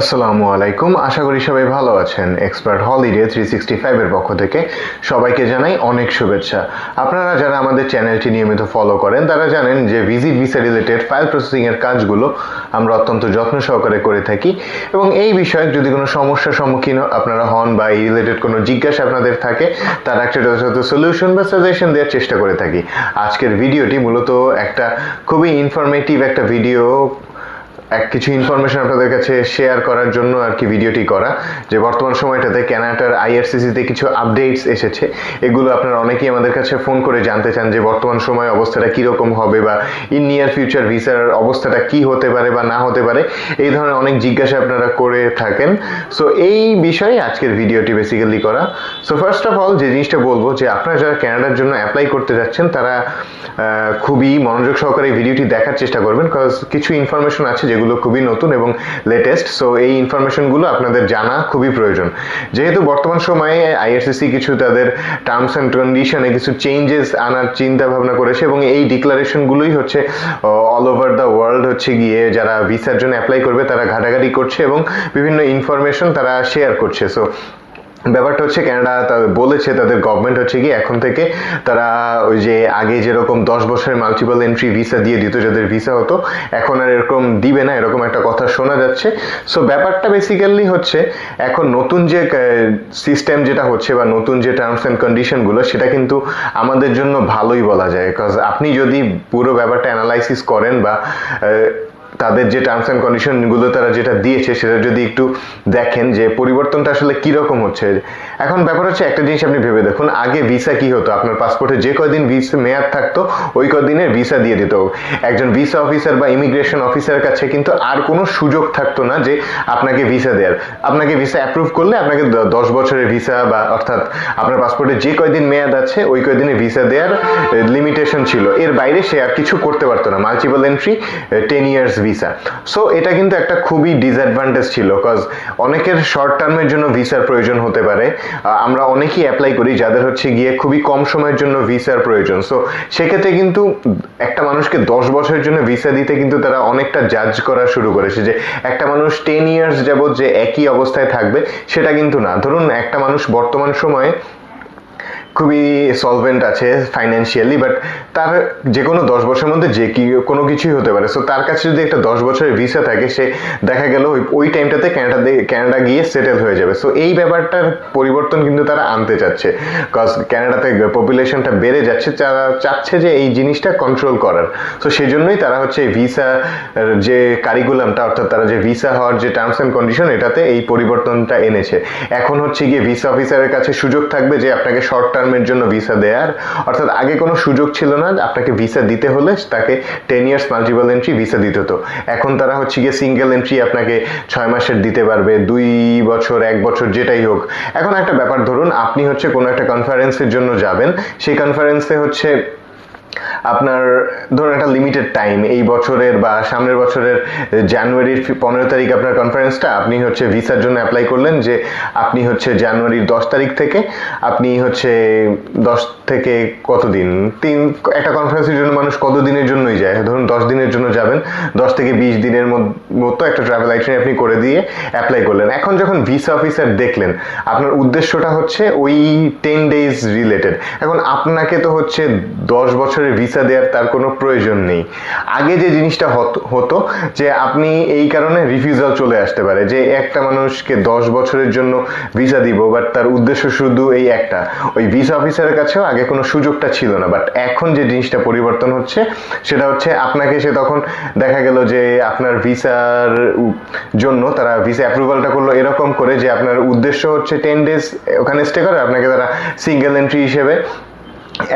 আসসালামু আলাইকুম। আশা করি সবাই ভালো আছেন। এক্সপার্ট হলিডে থ্রি সিক্সটি ফাইভের পক্ষ থেকে সবাইকে জানাই অনেক শুভেচ্ছা। আপনারা যারা আমাদের চ্যানেলটি নিয়মিত ফলো করেন, তারা জানেন যে ভিজিট ভিসা রিলেটেড ফাইল প্রসেসিংয়ের কাজগুলো আমরা অত্যন্ত যত্ন সহকারে করে থাকি। এবং এই বিষয়ে যদি কোনো সমস্যার সম্মুখীন আপনারা হন বা এই রিলেটেড কোনো জিজ্ঞাসা আপনাদের থাকে, তার একটা যথাযথ সলিউশন বা সাজেশন দেওয়ার চেষ্টা করে থাকি। আজকের ভিডিওটি মূলত একটা খুবই ইনফরমেটিভ একটা ভিডিও এক কিছু ইনফরমেশন আপনাদের কাছে শেয়ার করার জন্য আর কি ভিডিওটি করা, যে বর্তমান সময়টাতে ক্যানাডার আইআরসিসিতে কিছু আপডেটস এসেছে। এগুলো আপনারা অনেকেই আমাদের কাছে ফোন করে জানতে চান যে বর্তমান সময় অবস্থাটা কীরকম হবে বা ইন নিয়ার ফিউচার ভিসার অবস্থাটা কি হতে পারে বা না হতে পারে, এই ধরনের অনেক জিজ্ঞাসা আপনারা করে থাকেন। সো এই বিষয়ে আজকের ভিডিওটি বেসিক্যালি করা। সো ফার্স্ট অফ অল যে জিনিসটা বলব, যে আপনারা যারা ক্যানাডার জন্য অ্যাপ্লাই করতে যাচ্ছেন, তারা খুবই মনোযোগ সহকারে ভিডিওটি দেখার চেষ্টা করবেন কজ কিছু ইনফরমেশন আছে যেগুলো খুবই নতুন এবং লেটেস্ট সো এই ইনফরমেশনগুলো আপনাদের জানা খুবই প্রয়োজন। যেহেতু বর্তমান সময়ে আইআরসিসি কিছু তাদের টার্মস অ্যান্ড কন্ডিশনে কিছু চেঞ্জেস আনার চিন্তা ভাবনা করেছে এবং এই ডিক্লারেশনগুলোই হচ্ছে অল ওভার দ্য ওয়ার্ল্ড হচ্ছে গিয়ে যারা ভিসার জন্য অ্যাপ্লাই করবে তারা ঘাটাঘাটি করছে এবং বিভিন্ন ইনফরমেশন তারা শেয়ার করছে। সো ব্যাপারটা হচ্ছে ক্যানাডা বলেছে, তাদের গভর্নমেন্ট হচ্ছে কি এখন থেকে তারা ওই যে আগে যেরকম দশ বছরের মাল্টিপল এন্ট্রি ভিসা দিয়ে দিত, যাদের ভিসা হতো, এখন আর এরকম দিবে না, এরকম একটা কথা শোনা যাচ্ছে। সো ব্যাপারটা বেসিক্যালি হচ্ছে এখন নতুন যে সিস্টেম যেটা হচ্ছে বা নতুন যে টার্মস অ্যান্ড কন্ডিশনগুলো সেটা কিন্তু আমাদের জন্য ভালোই বলা যায়। বিকজ আপনি যদি পুরো ব্যাপারটা অ্যানালাইসিস করেন বা তাদের যে টার্মস অ্যান্ড কন্ডিশনগুলো তারা যেটা দিয়েছে সেটা যদি একটু দেখেন যে পরিবর্তনটা আসলে কীরকম হচ্ছে। এখন ব্যাপার হচ্ছে একটা জিনিস আপনি ভেবে দেখুন, আগে ভিসা কি হতো? আপনার পাসপোর্টে যে কয়দিন ভিসা মেয়াদ থাকতো, ওই কদিনের ভিসা দিয়ে দিত। একজন ভিসা অফিসার বা ইমিগ্রেশন অফিসারের কাছে কিন্তু আর কোনো সুযোগ থাকতো না যে আপনাকে ভিসা দেওয়ার আপনাকে ভিসা অ্যাপ্রুভ করলে আপনাকে দশ বছরের ভিসা বা অর্থাৎ আপনার পাসপোর্টে যে কয়দিন মেয়াদ আছে, ওই কয়দিনে ভিসা দেওয়ার লিমিটেশন ছিল। এর বাইরে সে আর কিছু করতে পারতো না। Multiple entry ten years visa so এটা কিন্তু একটা খুবই ডিসঅ্যাডভান্টেজ ছিল কজ অনেকের শর্ট টার্মের জন্য ভিসার প্রয়োজন হতে পারে। আমরা অনেকেই অ্যাপ্লাই করি যাদের হচ্ছে গিয়ে খুবই কম সময়ের জন্য ভিসার প্রয়োজন। সো সেক্ষেত্রে কিন্তু একটা মানুষকে দশ বছরের জন্য ভিসা দিতে কিন্তু তারা অনেকটা জাজ করা শুরু করেছে যে, একটা মানুষ টেন ইয়ার্স যাবত যে একই অবস্থায় থাকবে, সেটা কিন্তু না। ধরুন, একটা মানুষ বর্তমান সময়ে খুবই সলভেন্ট আছে ফাইন্যান্সিয়ালি বাট তার যে কোনো দশ বছরের মধ্যে যে কি কোনো কিছুই হতে পারে। সো তার কাছে যদি একটা দশ বছরের ভিসা থাকে, সে দেখা গেল ওই টাইমটাতে ক্যানাডাতে ক্যানাডা গিয়ে সেটেল হয়ে যাবে। সো এই ব্যাপারটার পরিবর্তন কিন্তু তারা আনতে চাচ্ছে। কজ ক্যানাডাতে পপুলেশনটা বেড়ে যাচ্ছে, তারা চাচ্ছে যে এই জিনিসটা কন্ট্রোল করার। সো সেই জন্যই তারা হচ্ছে ভিসা যে কারিকুলামটা অর্থাৎ তারা যে ভিসা হওয়ার যে টার্মস অ্যান্ড কন্ডিশন এটাতে এই পরিবর্তনটা এনেছে। এখন হচ্ছে গিয়ে ভিসা অফিসারের কাছে সুযোগ থাকবে যে আপনাকে শর্ট টার্মের জন্য ভিসা দেয়ার। অর্থাৎ আগে কোনো সুযোগ ছিল না, আপনাকে ভিসা দিতে হলে তাকে ten years multiple entry visa দিতে হতো। এখন তারা হচ্ছে গিয়ে সিঙ্গেল এন্ট্রি আপনাকে ছয় মাসের দিতে পারবে, দুই বছর, এক বছর, যেটাই হোক। এখন একটা ব্যাপার, ধরুন আপনি হচ্ছে কোনো একটা কনফারেন্সের জন্য যাবেন। সেই কনফারেন্সে হচ্ছে আপনার ধরুন একটা লিমিটেড টাইম এই বছরের বা সামনের বছরের জানুয়ারির পনেরো তারিখ আপনার কনফারেন্সটা আপনি হচ্ছে ভিসার জন্য অ্যাপ্লাই করলেন যে আপনি হচ্ছে জানুয়ারির দশ তারিখ থেকে, আপনি হচ্ছে দশ থেকে কতদিন? তিন, একটা কনফারেন্সের জন্য মানুষ কত দিনের জন্যই যায়? ধরুন দশ দিনের জন্য যাবেন, দশ থেকে বিশ দিনের মতো একটা ট্রাভেল আইটেন আপনি করে দিয়ে অ্যাপ্লাই করলেন। এখন যখন ভিসা অফিসার দেখলেন, আপনার উদ্দেশ্যটা হচ্ছে ওই টেন ডেজ রিলেটেড এখন আপনাকে তো হচ্ছে দশ বছরের ভিসা দেওয়ার তার কোনো প্রয়োজন নেই। আগে যে জিনিসটা হত- যে আপনি এই কারণে রিফিউজাল চলে আসতে পারে, যে একটা মানুষকে দশ বছরের জন্য ভিসা দিব বাট তার উদ্দেশ্য শুধু এই একটা। ওই ভিসা অফিসারের কাছেও আগে কোনো সুযোগটা ছিল না বাট এখন যে জিনিসটা পরিবর্তন হচ্ছে, সেটা হচ্ছে আপনাকে সে তখন দেখা গেল যে আপনার ভিসার জন্য তারা ভিসা অ্যাপ্রুভালটা করল এরকম করে যে আপনার উদ্দেশ্য হচ্ছে টেন ডেজ ওখানে স্টে করে, আপনাকে তারা সিঙ্গেল এন্ট্রি হিসেবে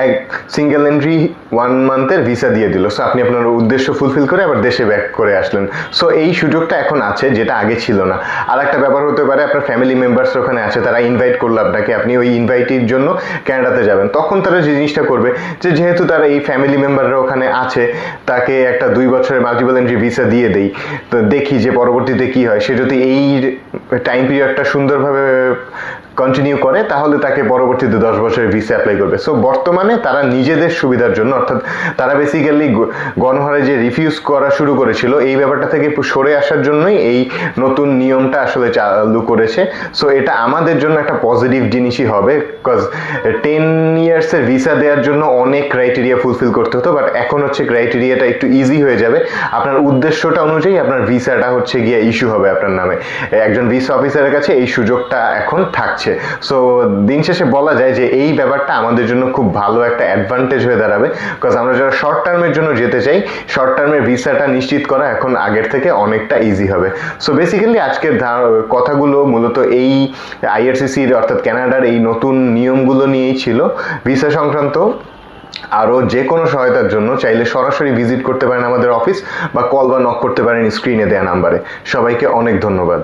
এক সিঙ্গেল এন্ট্রি ওয়ান মান্থের ভিসা দিয়ে দিল। সো আপনি আপনার উদ্দেশ্য ফুলফিল করে আবার দেশে ব্যাক করে আসলেন। সো এই সুযোগটা এখন আছে, যেটা আগে ছিল না। আর একটা ব্যাপার হতে পারে, আপনার ফ্যামিলি মেম্বার্স ওখানে আছে, তারা ইনভাইট করল আপনাকে। আপনি ওই ইনভাইটির জন্য ক্যানাডাতে যাবেন। তখন তারা যে জিনিসটা করবে, যে যেহেতু তারা এই ফ্যামিলি মেম্বাররা ওখানে আছে, তাকে একটা দুই বছরের মাল্টিপল এন্ট্রি ভিসা দিয়ে দেই। তো দেখি যে পরবর্তীতে কি হয়। সে যদি এই টাইম পিরিয়ডটা সুন্দরভাবে কন্টিনিউ করে, তাহলে তাকে পরবর্তীতে দশ বছরের ভিসা অ্যাপ্লাই করবে। সো বর্তমানে তারা নিজেদের সুবিধার জন্য, অর্থাৎ তারা বেসিক্যালি গণহারে যে রিফিউজ করা শুরু করেছিল, এই ব্যাপারটা থেকে সরে আসার জন্যই এই নতুন নিয়মটা আসলে চালু করেছে। সো এটা আমাদের জন্য একটা পজিটিভ জিনিসই হবে বিকজ টেন ইয়ার্সের ভিসা দেওয়ার জন্য অনেক ক্রাইটেরিয়া ফুলফিল করতে হতো বাট এখন হচ্ছে ক্রাইটেরিয়াটা একটু ইজি হয়ে যাবে। আপনার উদ্দেশ্যটা অনুযায়ী আপনার ভিসাটা হচ্ছে গিয়ে ইস্যু হবে আপনার নামে। একজন ভিসা অফিসারের কাছে এই সুযোগটা এখন থাকছে। সো দিন শেষে বলা যায় যে এই ব্যাপারটা আমাদের জন্য খুব ভালো একটা অ্যাডভান্টেজ হয়ে দাঁড়াবে। বিকজ আমরা যারা শর্ট টার্মের জন্য যেতে চাই শর্ট টার্মের ভিসাটা নিশ্চিত করা এখন আগের থেকে অনেকটা ইজি হবে। সো বেসিক্যালি আজকের কথাগুলো মূলত এই আইআরসিসির অর্থাৎ কানাডার এই নতুন নিয়মগুলো নিয়েই ছিল। ভিসা সংক্রান্ত আরও যে কোনো সহায়তার জন্য চাইলে সরাসরি ভিজিট করতে পারেন আমাদের অফিস বা কল বা নক করতে পারেন স্ক্রিনে দেওয়া নাম্বারে সবাইকে অনেক ধন্যবাদ।